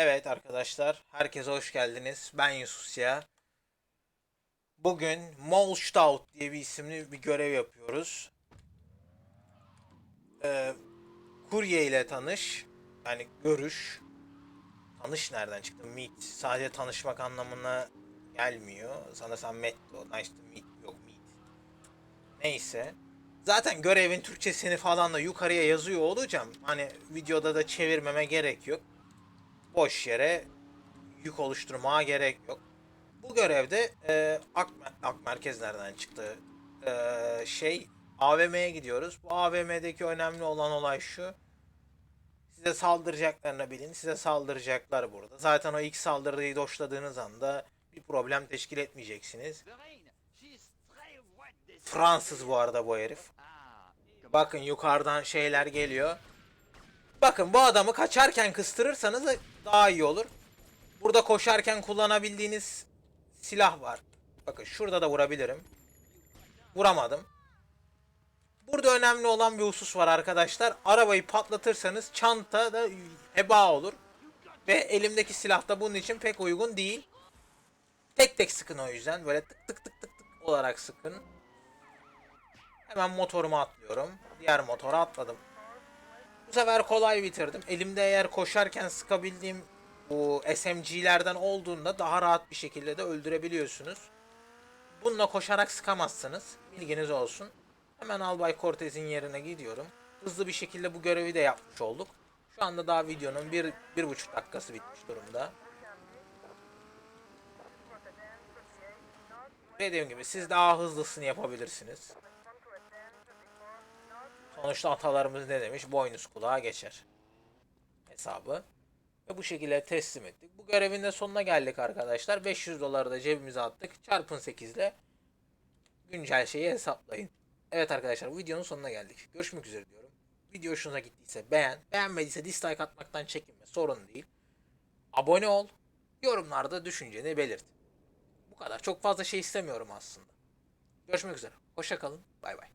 Evet arkadaşlar, herkese hoş geldiniz. Ben Yusuf Siyah. Bugün Molstaut diye bir isimli bir görev yapıyoruz. Ee, kurye ile tanış, yani görüş. Tanış nereden çıktı? Meet. Sadece tanışmak anlamına gelmiyor. Sanırsam met. Nice to meet. Yok meet. Neyse. Zaten görevin Türkçesini falan da yukarıya yazıyor olacağım. Hani videoda da çevirmeme gerek yok boş yere yük oluşturmaya gerek yok. Bu görevde e, Ak, Ak Merkez nereden çıktı? E, şey AVM'ye gidiyoruz. Bu AVM'deki önemli olan olay şu. Size saldıracaklarını bilin. Size saldıracaklar burada. Zaten o ilk saldırıyı doşladığınız anda bir problem teşkil etmeyeceksiniz. Fransız bu arada bu herif. Bakın yukarıdan şeyler geliyor. Bakın bu adamı kaçarken kıstırırsanız daha iyi olur. Burada koşarken kullanabildiğiniz silah var. Bakın şurada da vurabilirim. Vuramadım. Burada önemli olan bir husus var arkadaşlar. Arabayı patlatırsanız çanta da heba olur. Ve elimdeki silah da bunun için pek uygun değil. Tek tek sıkın o yüzden. Böyle tık tık tık tık tık olarak sıkın. Hemen motoruma atlıyorum. Diğer motora atladım. Bu sefer kolay bitirdim. Elimde eğer koşarken sıkabildiğim bu SMG'lerden olduğunda daha rahat bir şekilde de öldürebiliyorsunuz. Bununla koşarak sıkamazsınız. Bilginiz olsun. Hemen Albay Cortez'in yerine gidiyorum. Hızlı bir şekilde bu görevi de yapmış olduk. Şu anda daha videonun bir, bir buçuk dakikası bitmiş durumda. Dediğim gibi siz daha hızlısını yapabilirsiniz. Sonuçta atalarımız ne demiş? Boynuz kulağa geçer. Hesabı. Ve bu şekilde teslim ettik. Bu görevin de sonuna geldik arkadaşlar. 500 doları da cebimize attık. Çarpın 8 ile güncel şeyi hesaplayın. Evet arkadaşlar videonun sonuna geldik. Görüşmek üzere diyorum. Video hoşunuza gittiyse beğen. Beğenmediyse dislike atmaktan çekinme. Sorun değil. Abone ol. Yorumlarda düşünceni belirt. Bu kadar. Çok fazla şey istemiyorum aslında. Görüşmek üzere. Hoşça kalın. Bay bay.